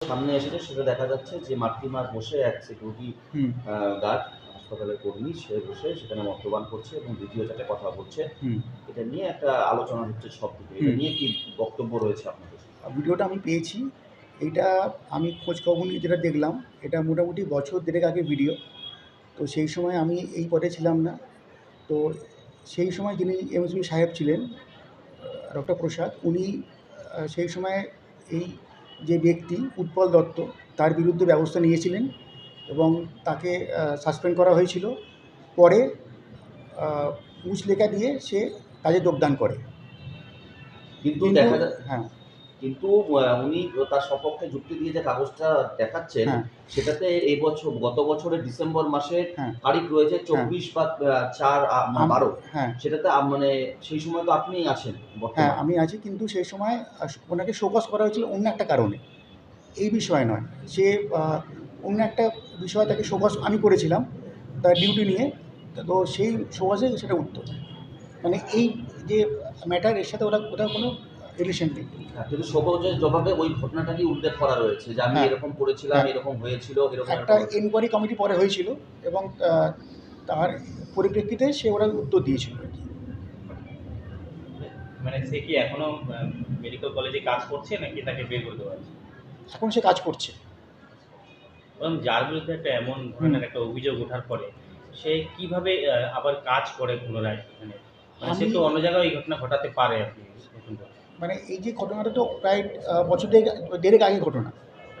সামনে এসেছে সেটা দেখা যাচ্ছে যে মাতৃমার বসে এক সিকিউরিটি হুম। গার্ড হাসপাতালের কর্মী সে বসে সেখানে মদ্যপান করছে এবং দ্বিতীয় চাটে কথা বলছে। এটা নিয়ে একটা আলোচনা হচ্ছে সব দিকে। এটা। নিয়ে কি বক্তব্য রয়েছে আপনাদের? ভিডিওটা আমি পেয়েছি। এইটা আমি খোঁজ খবর নিয়ে যেটা দেখলাম এটা মোটামুটি বছর দেড়েক আগে ভিডিও তো সেই সময় আমি এই পদে ছিলাম না। তো সেই সময় যিনি এমএসবি সাহেব ছিলেন ডক্টর প্রসাদ উনি সেই সময় এই যে ব্যক্তি উৎপল দত্ত তার বিরুদ্ধে ব্যবস্থা নিয়েছিলেন এবং তাকে সাসপেন্ড করা হয়েছিল। পরে মুচলেখা দিয়ে সে কাজে যোগদান করে। কিন্তু হ্যাঁ। কিন্তু উনি তার সপক্ষে যুক্তি দিয়ে যে কাগজটা দেখাচ্ছেন হ্যাঁ। সেটাতে এই বছর গত বছরের ডিসেম্বর মাসের হ্যাঁ। তারিখ রয়েছে চব্বিশ বা চার বারো। হ্যাঁ। সেটাতে মানে সেই সময় তো আপনি আছেন হ্যাঁ আমি আছি কিন্তু সেই সময় ওনাকে শোকস করা হয়েছিল অন্য একটা কারণে। এই বিষয়ে নয়। সে অন্য একটা বিষয় তাকে শোকস আমি করেছিলাম তার ডিউটি নিয়ে। তো সেই শোকসে সেটা উত্তর। মানে এই যে ম্যাটার এর সাথে ওরা কোথাও কোনো রিলেশন হ্যাঁ, কিন্তু সবজের জবাবে ওই ঘটনাটাই উল্লেখ করা রয়েছে যে আমি হ্যাঁ। এরকম করেছিলাম হ্যাঁ। এরকম হয়েছিল এরকম একটা। এনকোয়ারি কমিটি পরে হয়েছিল এবং তার পরিপ্রেক্ষিতে সে ওরা উত্তর দিয়েছিল আর কি মানে সে কি এখনও মেডিকেল কলেজে কাজ করছে নাকি তাকে বের করে দেওয়া হয়েছে এখন সে কাজ করছে এবং যার বিরুদ্ধে একটা এমন ধরনের একটা অভিযোগ ওঠার পরে সে কীভাবে আবার কাজ করে পুনরায় মানে মানে সে তো অন্য জায়গায় এই ঘটনা ঘটাতে পারে আর কি নতুন করে। মানে এই যে ঘটনাটা তো প্রায় বছর দেড়েক আগে ঘটনা।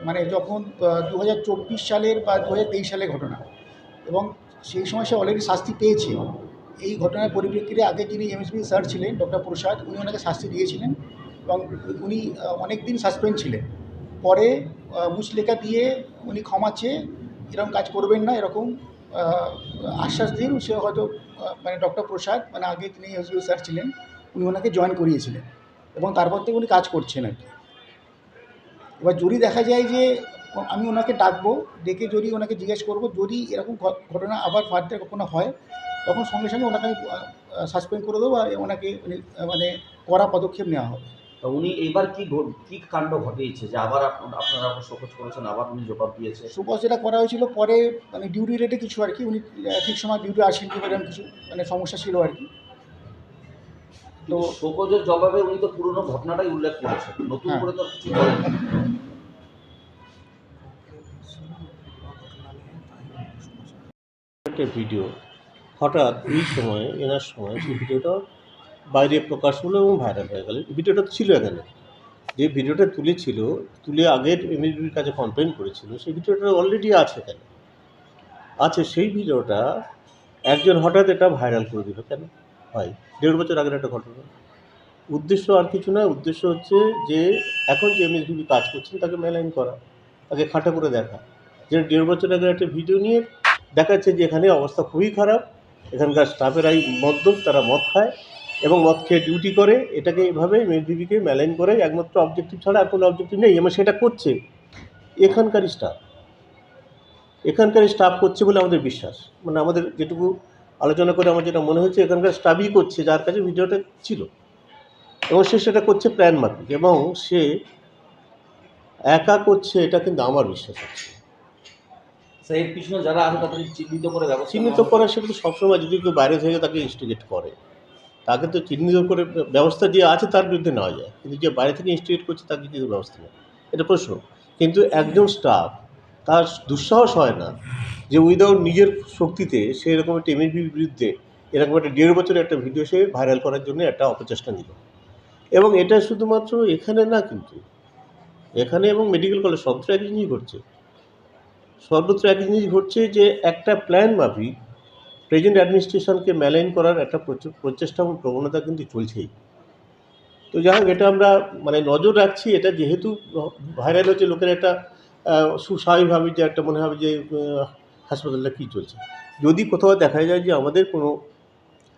মানে যখন দু হাজার চব্বিশ সালের বা দু হাজার তেইশ সালের ঘটনা, এবং সেই সময় সে অলরেডি শাস্তি পেয়েছে। এই ঘটনার পরিপ্রেক্ষিতে আগে যিনি এমএসবি স্যার ছিলেন ডক্টর প্রসাদ, উনি ওনাকে শাস্তি দিয়েছিলেন, এবং উনি অনেক দিন সাসপেন্ড ছিলেন। পরে মুচলেখা দিয়ে উনি ক্ষমা চেয়ে এরকম কাজ করবেন না, এরকম আশ্বাস দিন সে হয়তো মানে ডক্টর প্রসাদ মানে আগে তিনি এমএসবি স্যার ছিলেন, উনি ওনাকে জয়েন করিয়েছিলেন। এবং তারপর থেকে উনি কাজ করছেন আর কি। এবার যদি দেখা যায় যে আমি ওনাকে ডাকবো ডেকে যদি ওনাকে জিজ্ঞেস করব যদি এরকম ঘটনা আবার ফার্দার কখনো হয় তখন সঙ্গে সঙ্গে ওনাকে আমি সাসপেন্ড করে দেবো ওনাকে মানে, মানে কড়া পদক্ষেপ নেওয়া হবে। তা উনি এবার কি ঘট- কি কাণ্ড ঘটিয়েছে যে আবার আপনারা শোকজ করেছেন আবার উনি জবাব দিয়েছে? সুপস যেটা করা হয়েছিল পরে মানে ডিউটি রেটে কিছু আর কি উনি ঠিক সময় ডিউটি আসেন কি কিছু মানে সমস্যা ছিল আর কি। তো শোকজের জবাবে উনি তো পুরনো ঘটনাটাই উল্লেখ করেছেন। নতুন হ্যাঁ। করে তো কিছু করেন একটা ভিডিও হঠাৎ এই সময়ে এনার সময় সেই ভিডিওটা বাইরে প্রকাশ হলো এবং ভাইরাল হয়ে গেল। ভিডিওটা তো ছিল এখানে। যে ভিডিওটা তুলেছিল তুলে আগের এমএসবির কাছে কমপ্লেন করেছিল সেই ভিডিওটা অলরেডি আছে এখানে। আছে সেই ভিডিওটা একজন হঠাৎ এটা ভাইরাল করে দিল কেন? হয়। দেড় বছর আগের একটা ঘটনা। উদ্দেশ্য আর কিছু নয়, উদ্দেশ্য হচ্ছে যে এখন যে এমএসবিবি কাজ করছেন তাকে মেলাইন করা, তাকে খাটা করে দেখা। যে দেড় বছর আগের একটা ভিডিও নিয়ে দেখাচ্ছে যে এখানে অবস্থা খুবই খারাপ, এখানকার স্টাফেরাই মদ্যপ, তারা মদ খায় এবং মদ খেয়ে ডিউটি করে, এটাকে এইভাবে মেদিবিকে মেলাইন করে, একমাত্র অবজেক্টিভ ছাড়া আর কোনো অবজেক্টিভ নেই, এবং সেটা করছে এখানকারই স্টাফ এখানকার স্টাফ করছে বলে আমাদের বিশ্বাস। মানে আমাদের যেটুকু আলোচনা করে আমার যেটা মনে হয়েছে এখানকার স্টাফই করছে যার কাছে ভিডিওটা ছিল। এবং সে সেটা করছে প্ল্যান মাফিক এবং সে একা করছে এটা কিন্তু আমার বিশ্বাস আছে। এর পিছনে যারা আছে তাদের চিহ্নিত করে ব্যবস্থা চিহ্নিত। করা সেটা তো সবসময় যদি কেউ বাইরে থেকে তাকে ইনস্টিগেট করে তাকে তো চিহ্নিত করে ব্যবস্থা যে আছে তার বিরুদ্ধে নেওয়া যায়। কিন্তু যে বাইরে থেকে ইনস্টিগেট করছে তাকে কিন্তু ব্যবস্থা নেই এটা প্রশ্ন। কিন্তু একজন স্টাফ তার দুঃসাহস হয় না। যে উইদাউট নিজের শক্তিতে সে এরকম একটা এমএসবির বিরুদ্ধে এরকম একটা দেড় বছরের একটা ভিডিও সে ভাইরাল করার জন্য একটা অপচেষ্টা নিল। এবং এটা শুধুমাত্র এখানে না কিন্তু, এখানে এবং মেডিকেল কলেজ সবত্র একই জিনিস ঘটছে। সর্বত্র একই জিনিস ঘটছে যে একটা প্ল্যান মাফিক প্রেজেন্ট অ্যাডমিনিস্ট্রেশনকে মেলাইন করার একটা প্রচ- প্রচেষ্টা এবং প্রবণতা কিন্তু চলছেই। তো যাই হোক এটা আমরা মানে নজর রাখছি, এটা যেহেতু ভাইরাল হচ্ছে, লোকের একটা সুস্বাভাবিকভাবে যে একটা মনে হবে যে হাসপাতালটা কী চলছে? যদি কোথাও দেখা যায় যে আমাদের কোনো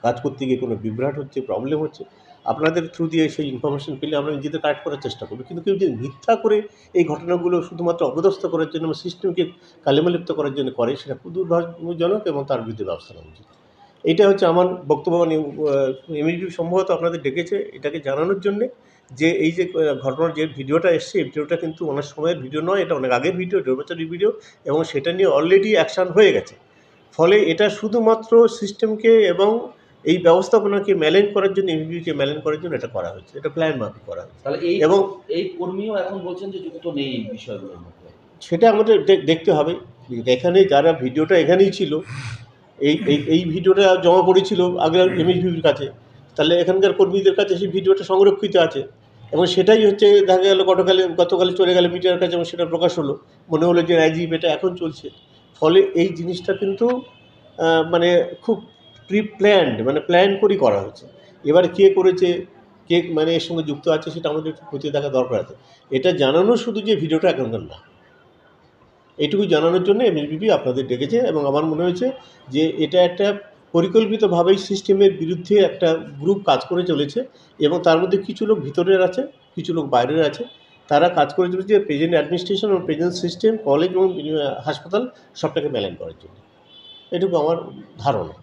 কাজ করতে গিয়ে কোনো বিভ্রাট হচ্ছে প্রবলেম হচ্ছে, আপনাদের থ্রু দিয়ে সেই ইনফরমেশন পেলে আমরা নিজেদের কারেক্ট করার চেষ্টা করব। কিন্তু কেউ যদি মিথ্যা করে এই ঘটনাগুলো শুধুমাত্র অপদস্থ করার জন্য বা সিস্টেমকে কালেমালিপ্ত করার জন্য করে, সেটা খুব দুর্ভাগ্যজনক এবং তার বিরুদ্ধে ব্যবস্থা নেওয়া উচিত। এইটা হচ্ছে আমার বক্তব্য মানে এমএসবি সম্ভবত আপনাদের ডেকেছে এটাকে জানানোর জন্যে। যে এই যে ঘটনার যে ভিডিওটা এসছে এই ভিডিওটা কিন্তু অনেক সময়ের ভিডিও নয় এটা অনেক আগের ভিডিও বছরের ভিডিও এবং সেটা নিয়ে অলরেডি অ্যাকশান হয়ে গেছে। ফলে এটা শুধুমাত্র সিস্টেমকে এবং এই ব্যবস্থাপনাকে ম্যালেন করার জন্য এমবিকে ম্যালেন করার জন্য এটা করা হয়েছে এটা প্ল্যান মাফিক করা হয়েছে। তাহলে এই এবং এই কর্মীও এখন বলছেন যে যুক্ত নেই এই বিষয়গুলোর মধ্যে। সেটা আমাদের দেখতে হবে। এখানে যারা ভিডিওটা এখানেই ছিল এই এই এই ভিডিওটা জমা পড়েছিল আগের এমএসবির কাছে। তাহলে এখানকার কর্মীদের কাছে সেই ভিডিওটা সংরক্ষিত আছে। এবং সেটাই হচ্ছে দেখা গেল গতকালে গতকালে চলে গেল মিডিয়ার কাছে এবং সেটা প্রকাশ হলো। মনে হলো যে রাইজিপ এটা এখন চলছে। ফলে এই জিনিসটা কিন্তু মানে খুব প্রি প্ল্যান্ড মানে প্ল্যান করেই করা হয়েছে এবার কে করেছে, কে মানে এর সঙ্গে যুক্ত আছে সেটা আমাদের একটু খতিয়ে দেখা দরকার আছে। এটা জানানো শুধু যে ভিডিওটা এখনকার না। এইটুকু জানানোর জন্য এমএসবিপি আপনাদের ডেকেছে এবং আমার মনে হয়েছে যে এটা একটা পরিকল্পিতভাবেই সিস্টেমের বিরুদ্ধে একটা গ্রুপ কাজ করে চলেছে এবং তার মধ্যে কিছু লোক ভিতরের আছে, কিছু লোক বাইরের আছে। তারা কাজ করে চলেছে প্রেজেন্ট অ্যাডমিনিস্ট্রেশন এবং প্রেজেন্ট সিস্টেম কলেজ এবং হাসপাতাল সবটাকে ম্যানেজ করার জন্য। এটুকু আমার ধারণা।